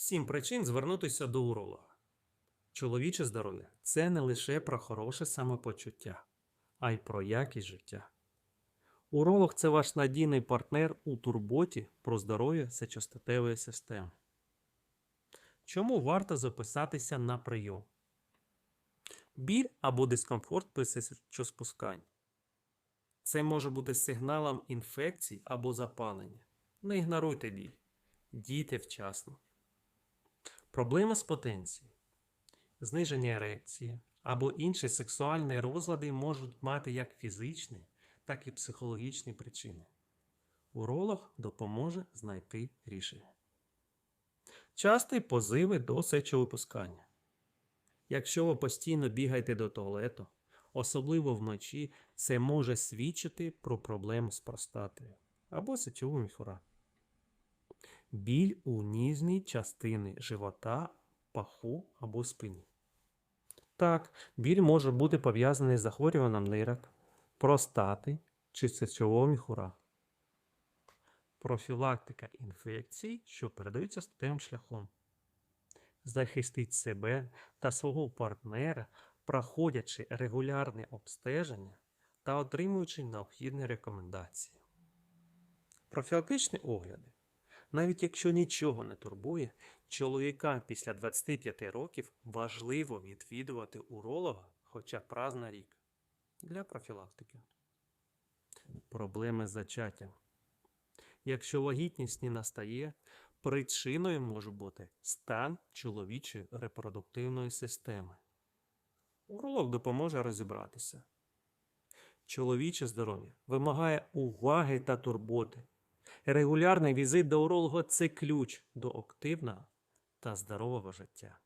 Сім причин звернутися до уролога. Чоловіче здоров'я це не лише про хороше самопочуття, а й про якість життя. Уролог це ваш надійний партнер у турботі про здоров'я сечостатевої системи. Чому варто записатися на прийом? Біль або дискомфорт при сечоспусканні. Це може бути сигналом інфекції або запалення. Не ігноруйте біль. Дійте вчасно. Проблеми з потенцією. Зниження ерекції або інші сексуальні розлади можуть мати як фізичні, так і психологічні причини. Уролог допоможе знайти рішення. Часті позиви до сечовипускання. Якщо ви постійно бігаєте до туалету, особливо вночі, це може свідчити про проблему з простатою або сечовим міхура. Біль у ніжній частині живота, паху або спині. Так, біль може бути пов'язаний з захворюванням нирок, простати чи сечового міхура. Профілактика інфекцій, що передаються статевим шляхом. Захистіть себе та свого партнера, проходячи регулярне обстеження та отримуючи необхідні рекомендації. Профілактичні огляди. Навіть якщо нічого не турбує, чоловікам після 25 років важливо відвідувати уролога хоча б раз на рік для профілактики. Проблеми з зачаттям. Якщо вагітність не настає, причиною може бути стан чоловічої репродуктивної системи. Уролог допоможе розібратися. Чоловіче здоров'я вимагає уваги та турботи. Регулярний візит до уролога це ключ до активного та здорового життя.